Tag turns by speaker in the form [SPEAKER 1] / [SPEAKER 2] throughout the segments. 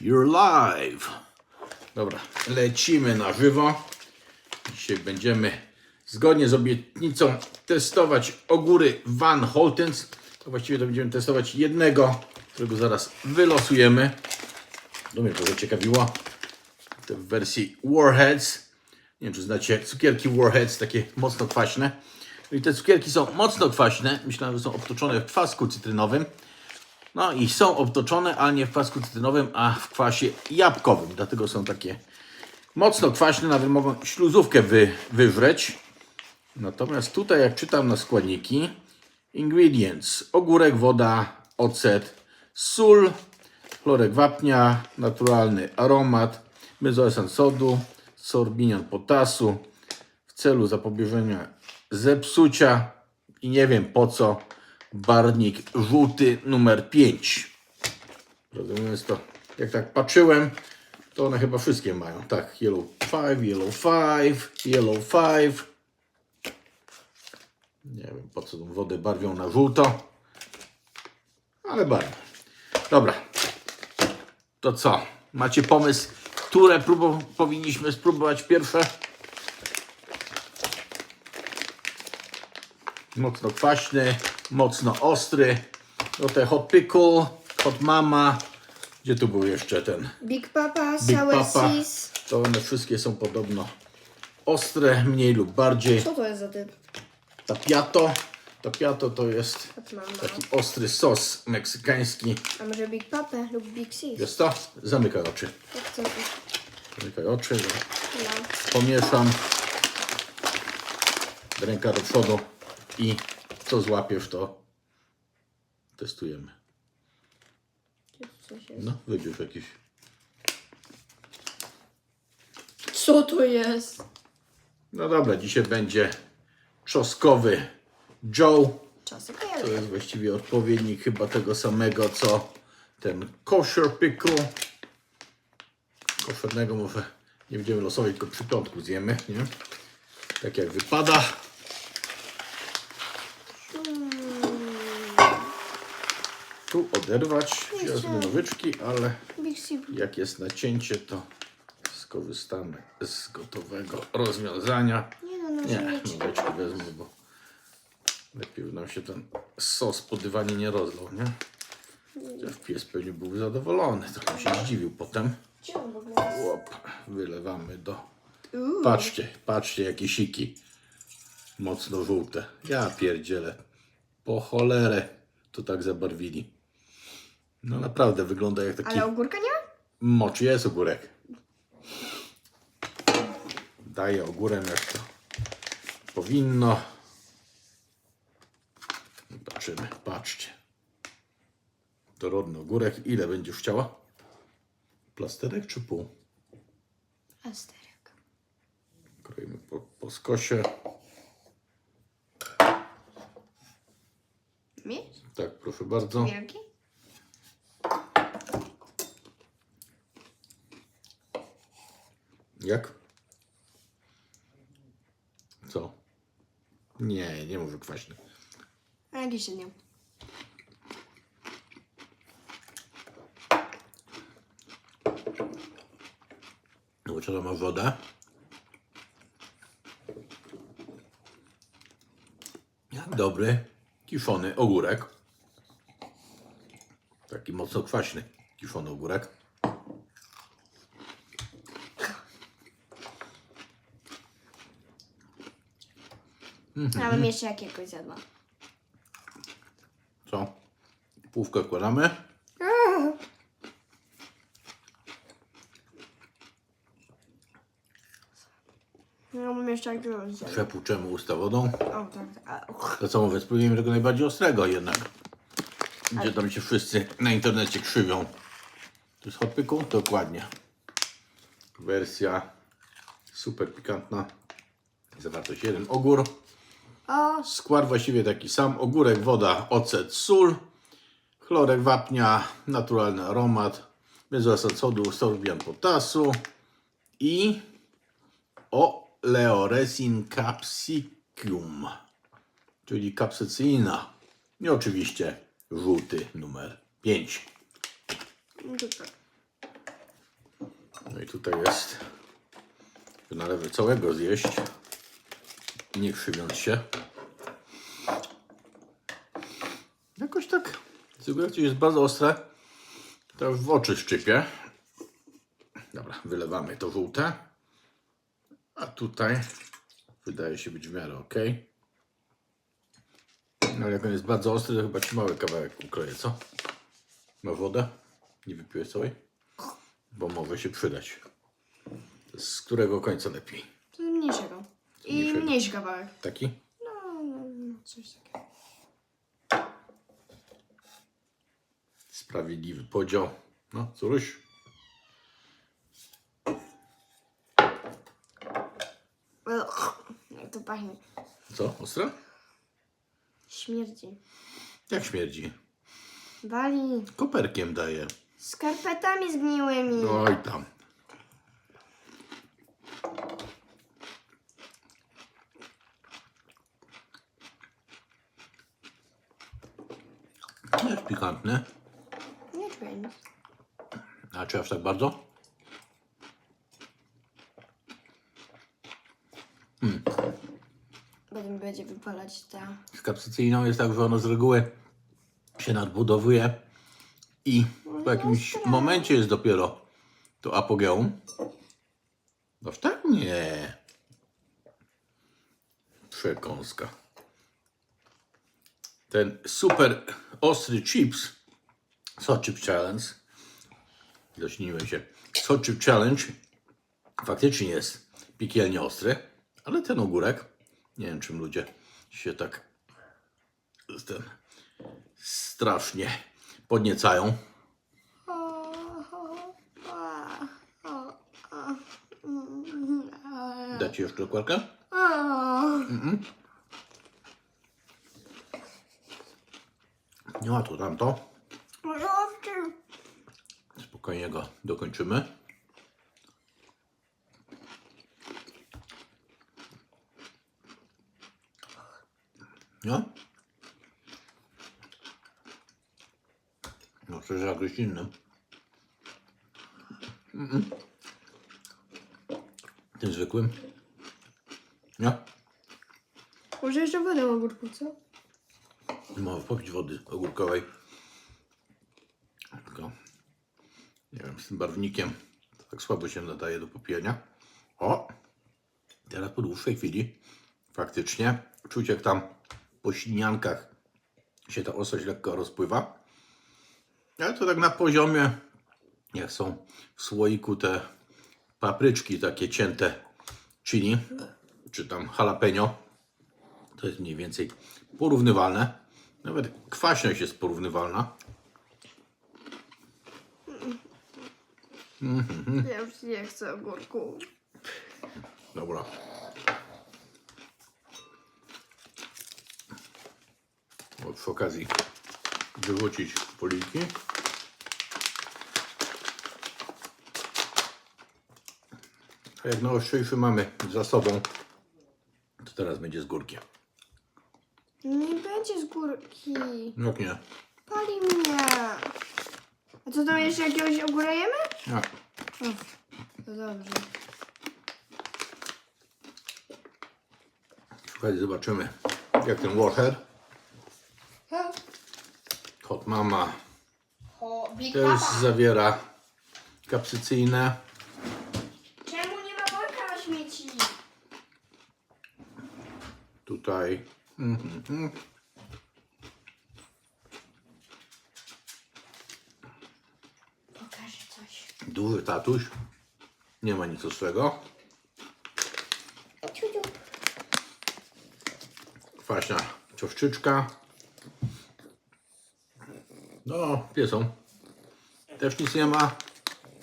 [SPEAKER 1] You're live. Dobra, lecimy na żywo. Dzisiaj będziemy zgodnie z obietnicą testować ogóry Van Holtens. To właściwie to będziemy testować jednego, którego zaraz wylosujemy. To mnie to zaciekawiło. Te w wersji Warheads. Nie wiem, czy znacie cukierki Warheads, takie mocno kwaśne. I te cukierki są mocno kwaśne. Myślałem, że są obtoczone w kwasku cytrynowym. No i są obtoczone, ale nie w kwasku cytrynowym, a w kwasie jabłkowym. Dlatego są takie mocno kwaśne, nawet mogą śluzówkę wy. Natomiast tutaj, jak czytam na składniki, ingredients: ogórek, woda, ocet, sól, chlorek wapnia, naturalny aromat, benzoesan sodu, sorbinian potasu w celu zapobieżenia zepsucia i nie wiem po co barwnik żółty numer 5. Rozumiem to, jak tak patrzyłem, to one chyba wszystkie mają. Tak, yellow 5, yellow 5, yellow 5. Nie wiem po co tą wodę barwią na żółto, ale barwę. Dobra, to co? Macie pomysł, które próbo powinniśmy spróbować pierwsze? Mocno kwaśny, mocno ostry. No te hot pickle, hot mama. Gdzie tu był jeszcze ten?
[SPEAKER 2] Big Papa,
[SPEAKER 1] Big
[SPEAKER 2] Sour
[SPEAKER 1] Papa.
[SPEAKER 2] Seas.
[SPEAKER 1] To one wszystkie są podobno ostre, mniej lub bardziej.
[SPEAKER 2] Co to jest za typ?
[SPEAKER 1] Tapiato. Tapiato to jest
[SPEAKER 2] Hot Mama.
[SPEAKER 1] taki ostry sos meksykański.
[SPEAKER 2] A może Big Papa lub Big Seas?
[SPEAKER 1] Jest to? Zamykaj oczy. Zamykaj oczy.
[SPEAKER 2] No.
[SPEAKER 1] Pomieszam. Ręka do przodu i co złapiesz to testujemy.
[SPEAKER 2] Coś jest?
[SPEAKER 1] No, wybierz jakiś.
[SPEAKER 2] Co to jest?
[SPEAKER 1] No dobra, dzisiaj będzie czosnkowy Joe.
[SPEAKER 2] Czasy
[SPEAKER 1] To jest właściwie odpowiednik chyba tego samego co ten kosher pickle. Koszernego może nie będziemy losować, tylko przy piątku zjemy, nie? Tak jak wypada. Tu oderwać nożyczki, ale jak jest nacięcie, to skorzystamy z gotowego rozwiązania.
[SPEAKER 2] Nie no, no,
[SPEAKER 1] Nie, nożyczki wezmę, bo lepiej by nam się ten sos po dywanie nie rozlał, nie? Chociaż pies pewnie był zadowolony, trochę się zdziwił potem. Łop, wylewamy do... Patrzcie, patrzcie jakie siki. Mocno żółte. Ja pierdzielę. Po cholerę to tak zabarwili. No naprawdę wygląda jak taki...
[SPEAKER 2] Ale ogórka nie?
[SPEAKER 1] Mocz jest ogórek. Daję ogórem jak to powinno. Patrzymy, patrzcie. Dorodny ogórek. Ile będziesz chciała? Plasterek czy pół?
[SPEAKER 2] Asterek.
[SPEAKER 1] Kroimy po, po skosie.
[SPEAKER 2] Mieć?
[SPEAKER 1] Tak, proszę bardzo.
[SPEAKER 2] Wielki?
[SPEAKER 1] Jak? Co? Nie, nie może kwaśny.
[SPEAKER 2] A jakiś nie.
[SPEAKER 1] No bo trzeba ma wodę. Jak dobry, kiszony ogórek. Taki mocno kwaśny kiszony ogórek.
[SPEAKER 2] Ja bym jeszcze jakiegoś zjadła.
[SPEAKER 1] Co? Półkę wkładamy.
[SPEAKER 2] Ja bym jeszcze jakiegoś zjadła.
[SPEAKER 1] Przepłuczemy usta wodą.
[SPEAKER 2] O, tak, tak. Uch.
[SPEAKER 1] To co mówię, spróbujemy tego najbardziej ostrego jednak. Gdzie tam się wszyscy na internecie krzywią. To jest hot pickle? Dokładnie. Wersja super pikantna. Zawartość jeden ogór.
[SPEAKER 2] O,
[SPEAKER 1] Skład właściwie taki sam. Ogórek, woda, ocet, sól. Chlorek wapnia, naturalny aromat. Benzoesan sodu, sorbian potasu. I oleoresin capsicum, czyli kapsycyna. I oczywiście żółty numer 5.
[SPEAKER 2] no tak.
[SPEAKER 1] No i tutaj jest. Nalewy całego zjeść. Nie krzywiąc się. Jakoś tak. Sugeracje jest bardzo ostre. To w oczy szczypie. Dobra, wylewamy to żółte. A tutaj wydaje się być w miarę ok. No, ale jak on jest bardzo ostry, to chyba ci mały kawałek ukroję, co? Ma wodę? Nie wypiłeś całej? Bo może się przydać. Z którego końca lepiej?
[SPEAKER 2] I
[SPEAKER 1] Mniejszego.
[SPEAKER 2] mniejszy kawałek.
[SPEAKER 1] Taki?
[SPEAKER 2] No, no, no, coś takiego.
[SPEAKER 1] Sprawiedliwy podział. No, córuś.
[SPEAKER 2] Jak to pachnie.
[SPEAKER 1] Co? Ostre?
[SPEAKER 2] Śmierdzi.
[SPEAKER 1] Jak śmierdzi?
[SPEAKER 2] Wali.
[SPEAKER 1] Koperkiem daje.
[SPEAKER 2] Skarpetami zgniłymi.
[SPEAKER 1] Oj tam. Jest pikantne.
[SPEAKER 2] Nie czuję nic.
[SPEAKER 1] A czy aż tak bardzo?
[SPEAKER 2] Potem będzie wypalać ta...
[SPEAKER 1] Z kapsycyjną jest tak, że ono z reguły się nadbudowuje i w jakimś momencie jest dopiero to apogeum. Aż tak? Nie. Przekąska. Ten super ostry chips, Hot Chip Challenge, zaśniłem się, Hot Chip Challenge faktycznie jest piekielnie ostry, ale ten ogórek, nie wiem czym ludzie się tak ten strasznie podniecają.
[SPEAKER 2] Mm,
[SPEAKER 1] Dać ci jeszcze okładkę?
[SPEAKER 2] o.
[SPEAKER 1] Nie tu tamto. Spokojnie go dokończymy. No? No, przecież jakoś innym. Mm-mm. Tym zwykłym. Nie?
[SPEAKER 2] Może jeszcze wodę ogórku, co?
[SPEAKER 1] Mogę popić wody ogórkowej. Tylko nie wiem, z tym barwnikiem tak słabo się nadaje do popijania. O! Teraz po dłuższej chwili faktycznie czuć jak tam po śliniankach się ta ostrość lekko rozpływa. Ale to tak na poziomie jak są w słoiku te papryczki takie cięte chili czy tam jalapeno to jest mniej więcej porównywalne. Nawet kwaśność jest porównywalna.
[SPEAKER 2] Ja już nie chcę ogórku.
[SPEAKER 1] Dobra. O, przy okazji wyrzucić poliki. A jak naostrzejszy mamy za sobą, to teraz będzie z górkiem.
[SPEAKER 2] Nie będzie z górki.
[SPEAKER 1] Jak nie?
[SPEAKER 2] Pali mnie. A co tam jeszcze jakiegoś ogóra jemy?
[SPEAKER 1] Nie.
[SPEAKER 2] To dobrze.
[SPEAKER 1] Okazji zobaczymy, jak ten Warhead, Hot Mama,
[SPEAKER 2] O, Big
[SPEAKER 1] też zawiera kapsycyjne.
[SPEAKER 2] Czemu nie ma worka na śmieci?
[SPEAKER 1] Tutaj
[SPEAKER 2] Pokażę coś.
[SPEAKER 1] duży tatuś. Nie ma nic ostrego. Kwaśna czowczyczka. No, piesą. Też nic nie ma.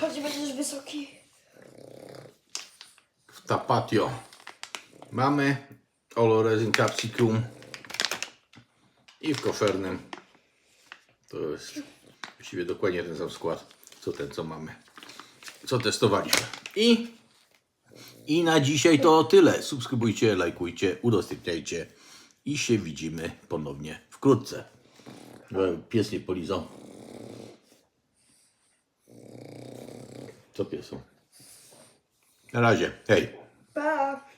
[SPEAKER 2] Chodź, będziesz wysoki.
[SPEAKER 1] W tapatio mamy Oloresin Capsicum i w kofernym to jest właściwie dokładnie ten sam skład, co ten, co mamy, co testowaliśmy. I, i na dzisiaj to tyle. Subskrybujcie, lajkujcie, udostępniajcie i się widzimy ponownie wkrótce. Pies nie polizał. Co piesu? Na razie. Hej.
[SPEAKER 2] Pa.